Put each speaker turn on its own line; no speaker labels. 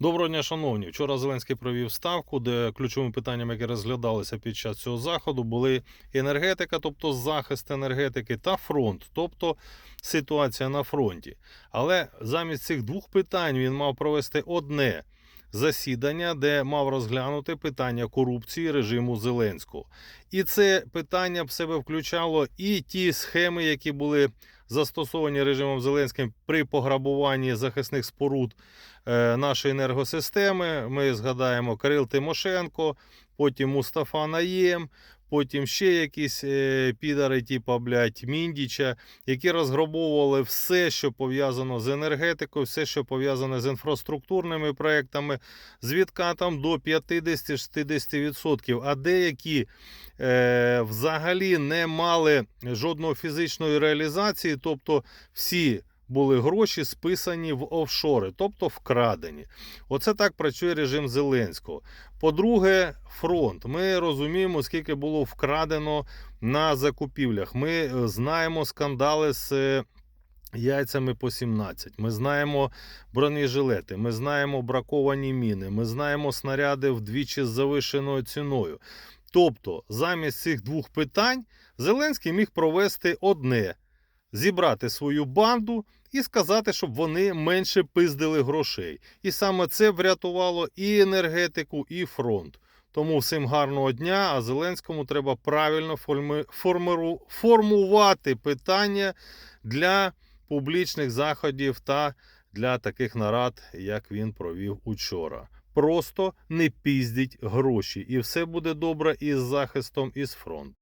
Доброго дня, шановні. Вчора Зеленський провів ставку, де ключовими питаннями, які розглядалися під час цього заходу, були енергетика, тобто захист енергетики, та фронт, тобто ситуація на фронті. Але замість цих двох питань він мав провести одне засідання, де мав розглянути питання корупції режиму Зеленського. І це питання в себе включало і ті схеми, які були застосовані режимом Зеленським при пограбуванні захисних споруд е, нашої енергосистеми. Ми згадаємо Кирил Тимошенко, потім Мустафа Наєм, потім ще якісь е, підари, типу, блядь, Міндіча, які розграбовували все, що пов'язано з енергетикою, все, що пов'язане з інфраструктурними проектами, з відкатом до 50-60%. А деякі е, взагалі не мали жодної фізичної реалізації, тобто всі були гроші списані в офшори, тобто вкрадені. Оце так працює режим Зеленського. По-друге, фронт. Ми розуміємо, скільки було вкрадено на закупівлях. Ми е, знаємо скандали з. е, Яйцями по 17. Ми знаємо бронежилети, ми знаємо браковані міни, ми знаємо снаряди вдвічі з завишеною ціною. Тобто, замість цих двох питань Зеленський міг провести одне: зібрати свою банду і сказати, щоб вони менше пиздили грошей. І саме це врятувало і енергетику, і фронт. Тому всім гарного дня. А Зеленському треба правильно форми- формиру- формувати питання для публічних заходів та для таких нарад, як він провів учора. Просто не піздіть гроші, і все буде добре із захистом, і з фронтом.